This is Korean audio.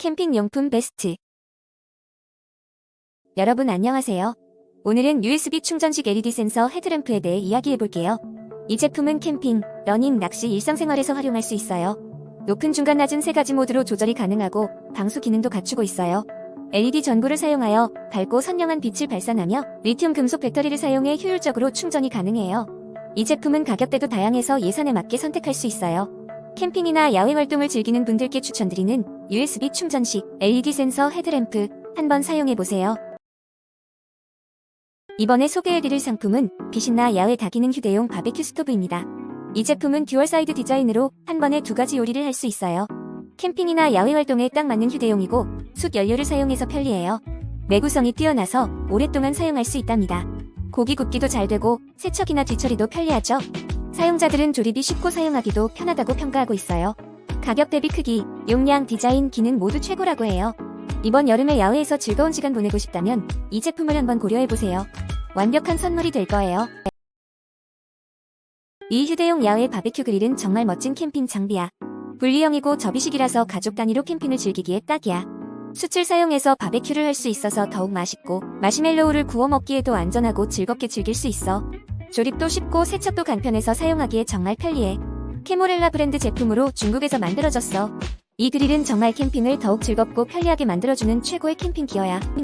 캠핑 용품 베스트. 여러분 안녕하세요. 오늘은 USB 충전식 LED 센서 헤드램프에 대해 이야기해 볼게요. 이 제품은 캠핑, 러닝, 낚시, 일상생활에서 활용할 수 있어요. 높은 중간 낮은 세 가지 모드로 조절이 가능하고 방수 기능도 갖추고 있어요. LED 전구를 사용하여 밝고 선명한 빛을 발산하며 리튬 금속 배터리를 사용해 효율적으로 충전이 가능해요. 이 제품은 가격대도 다양해서 예산에 맞게 선택할 수 있어요. 캠핑이나 야외 활동을 즐기는 분들께 추천드리는 USB 충전식 LED 센서 헤드램프 한번 사용해보세요. 이번에 소개해드릴 상품은 빛이나 야외 다기능 휴대용 바베큐 스토브입니다. 이 제품은 듀얼 사이드 디자인으로 한 번에 두 가지 요리를 할 수 있어요. 캠핑이나 야외 활동에 딱 맞는 휴대용이고 숯 연료를 사용해서 편리해요. 내구성이 뛰어나서 오랫동안 사용할 수 있답니다. 고기 굽기도 잘 되고 세척이나 뒤처리도 편리하죠. 사용자들은 조립이 쉽고 사용하기도 편하다고 평가하고 있어요. 가격 대비 크기, 용량, 디자인, 기능 모두 최고라고 해요. 이번 여름에 야외에서 즐거운 시간 보내고 싶다면 이 제품을 한번 고려해보세요. 완벽한 선물이 될 거예요. 이 휴대용 야외 바베큐 그릴은 정말 멋진 캠핑 장비야. 분리형이고 접이식이라서 가족 단위로 캠핑을 즐기기에 딱이야. 숯을 사용해서 바베큐를 할 수 있어서 더욱 맛있고 마시멜로우를 구워 먹기에도 안전하고 즐겁게 즐길 수 있어. 조립도 쉽고 세척도 간편해서 사용하기에 정말 편리해. 캐모렐라 브랜드 제품으로 중국에서 만들어졌어. 이 그릴은 정말 캠핑을 더욱 즐겁고 편리하게 만들어주는 최고의 캠핑 기어야.